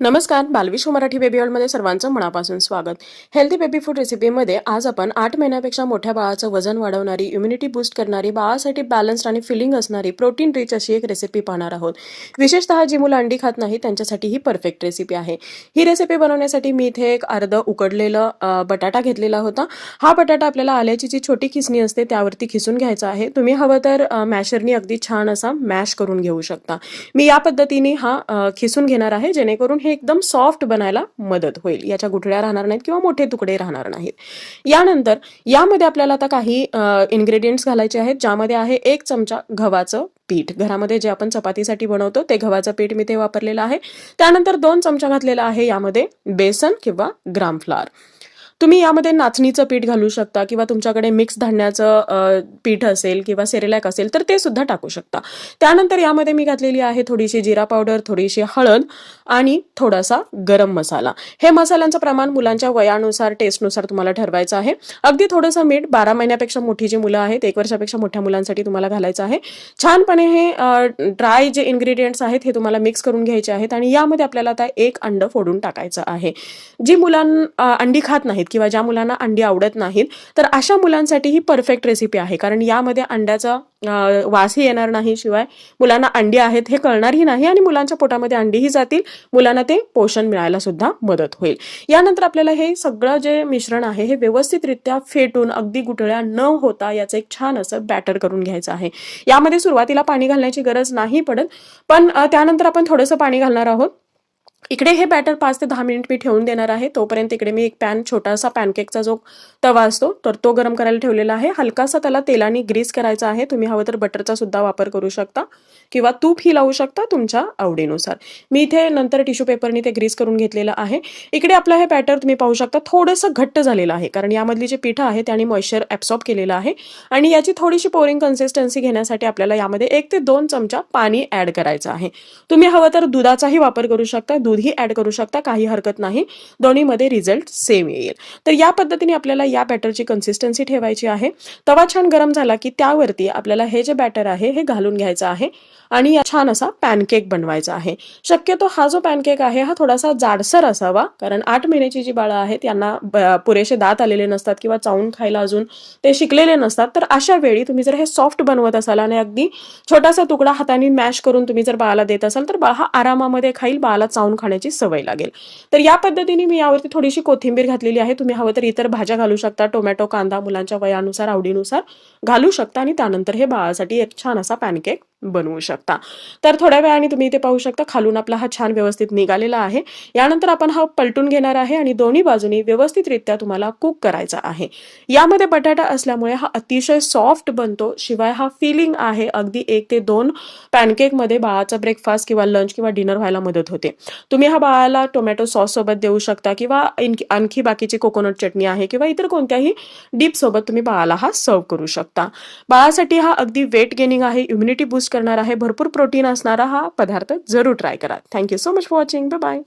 नमस्कार बालविश्व मराठी बेबी वर्ल्डमध्ये सर्वांचं मनापासून स्वागत. हेल्दी बेबी फूड रेसिपीमध्ये आज आपण आठ महिन्यापेक्षा मोठ्या बाळाचं वजन वाढवणारी इम्युनिटी बूस्ट करणारी बाळासाठी बॅलन्स्ड आणि फिलिंग असणारी प्रोटीन रिच अशी एक रेसिपी पाहणार आहोत. विशेषतः जी मुलं अंडी खात नाही त्यांच्यासाठी ही परफेक्ट रेसिपी आहे. ही रेसिपी बनवण्यासाठी मी इथे एक अर्ध उकडलेलं बटाटा घेतलेला होता. हा बटाटा आपल्याला आल्याची जी छोटी खिसणी असते त्यावरती खिसून घ्यायचा आहे. तुम्ही हवं तर मॅशरनी अगदी छान असा मॅश करून घेऊ शकता. मी या पद्धतीने हा खिसून घेणार आहे जेणेकरून हे एकदम सॉफ्ट बनायला मदत होईल. याच्या गुठळ्या राहणार नाहीत किंवा मोठे तुकडे राहणार नाहीत. यानंतर यामध्ये आपल्याला आता काही इन्ग्रेडियंट्स घालायचे आहेत ज्यामध्ये आहे एक चमचा गव्हाचं पीठ. घरामध्ये जे आपण चपातीसाठी बनवतो ते गव्हाचं पीठ मी ते वापरलेलं आहे. त्यानंतर दोन चमचा घातलेला आहे यामध्ये बेसन किंवा ग्रामफ्लार तुम्ही यामध्ये नाचणीचं पीठ घालू शकता किंवा तुमच्याकडे मिक्स धान्याचं पीठ असेल किंवा सेरेलॅक असेल तर ते सुद्धा टाकू शकता. त्यानंतर यामध्ये मी घातलेली आहे थोडीशी जिरा पावडर थोडीशी हळद आणि थोडासा गरम मसाला. हे मसाल्यांचं प्रमाण मुलांच्या वयानुसार टेस्टनुसार तुम्हाला ठरवायचं आहे. अगदी थोडंसं मीठ बारा महिन्यापेक्षा मोठी जी मुलं आहेत एक वर्षापेक्षा मोठ्या मुलांसाठी तुम्हाला घालायचं आहे. छानपणे हे ड्राय जे इन्ग्रेडियंट्स आहेत हे तुम्हाला मिक्स करून घ्यायचे आहेत आणि यामध्ये आपल्याला आता एक अंड फोडून टाकायचं आहे. जी मुलांना अंडी खात नाहीत किंवा ज्या मुलांना अंडी आवडत नाहीत तर अशा मुलांसाठी ही परफेक्ट रेसिपी आहे. कारण कारण यामध्ये अंड्याचा वासही येणार नाही. शिवाय मुलांना अंडी आहेत हे कळणारही नाही आणि मुलांच्या पोटामध्ये अंडीही जातील. मुलांना ते पोषण मिळायला सुद्धा मदत होईल. यानंतर आपल्याला हे सगळं जे मिश्रण आहे हे व्यवस्थितरित्या फेटून अगदी गुठळ्या न होता याचं एक छान असं बॅटर करून घ्यायचं आहे. यामध्ये सुरुवातीला पाणी घालण्याची गरज नाही पडत पण त्यानंतर आपण थोडंसं पाणी घालणार आहोत. इकडे हे बॅटर पाच ते दहा मिनिट मी ठेवून देणार आहे. तोपर्यंत इकडे मी एक पॅन छोटासा पॅनकेकचा जो तवा असतो तर तो गरम करायला ठेवलेला आहे. हलकासा त्याला तेलाने ग्रीस करायचा आहे. तुम्ही हवं तर बटरचा सुद्धा वापर करू शकता. किंवा तूप ही लावू शकता तुमच्या आवडीनुसार. मी इथे नंतर टिश्यू पेपरने ते ग्रीस करून घेतलेलं आहे. इकडे आपलं हे बॅटर तुम्ही पाहू शकता थोडंसं घट्ट झालेलं आहे. कारण यामधली जे पिठं आहे त्याने मॉइश्चर ॲब्सॉर्ब केलेलं आहे. आणि याची थोडीशी पोरिंग कन्सिस्टन्सी घेण्यासाठी आपल्याला यामध्ये एक ते दोन चमचा पाणी ॲड करायचं आहे. तुम्ही हवं तर दुधाचाही वापर करू शकता. दूधही ॲड करू शकता काही हरकत नाही. दोन्हीमध्ये रिझल्ट सेम येईल. तर या पद्धतीने आपल्याला या बॅटरची कन्सिस्टन्सी ठेवायची आहे. तवा छान गरम झाला की त्यावरती आपल्याला हे जे बॅटर आहे हे घालून घ्यायचं आहे आणि छान असा पॅनकेक बनवायचा आहे. शक्यतो हा जो पॅनकेक आहे हा थोडासा जाडसर असावा कारण आठ महिन्याची जी बाळं आहेत यांना पुरेसे दात आलेले नसतात किंवा चावून खायला अजून ते शिकलेले नसतात. तर अशा वेळी तुम्ही जर हे सॉफ्ट बनवत असाल आणि अगदी छोटासा तुकडा हाताने मॅश करून तुम्ही जर बाळाला देत असाल तर बाळ हा आरामामध्ये खाईल बाळाला चावून खाण्याची सवय लागेल. तर या पद्धतीने मी यावरती थोडीशी कोथिंबीर घातलेली आहे. तुम्ही हवं तर इतर भाज्या घालू शकता. टोमॅटो कांदा मुलांच्या वयानुसार आवडीनुसार घालू शकता आणि त्यानंतर हे बाळासाठी एक छान असा पॅनकेक बनवू शकता. तर थोड्या वेळाने तुम्ही इथे पाहू शकता खालून आपला हा छान व्यवस्थित निघालेला आहे. यानंतर आपण हा पलटून घेणार आहे आणि दोन्ही बाजूनी व्यवस्थितरित्या तुम्हाला कुक करायचा आहे. यामध्ये बटाटा असल्यामुळे हा अतिशय सॉफ्ट बनतो शिवाय हा फिलिंग आहे अगदी एक ते दोन पॅनकेकमध्ये बाळाचा ब्रेकफास्ट किंवा लंच किंवा डिनर व्हायला मदत होते. तुम्ही हा बाळाला टोमॅटो सॉस सोबत देऊ शकता किंवा आणखी- आणखी बाकीची कोकोनट चटणी आहे किंवा इतर कोणत्याही डीप सोबत तुम्ही बाळाला हा सर्व करू शकता. बाळासाठी हा अगदी वेट गेनिंग आहे इम्युनिटी बूस्ट करणार आहे. भरपूर प्रोटीन असणारा हा पदार्थ जरूर ट्राय करा. Thank you so much for watching bye bye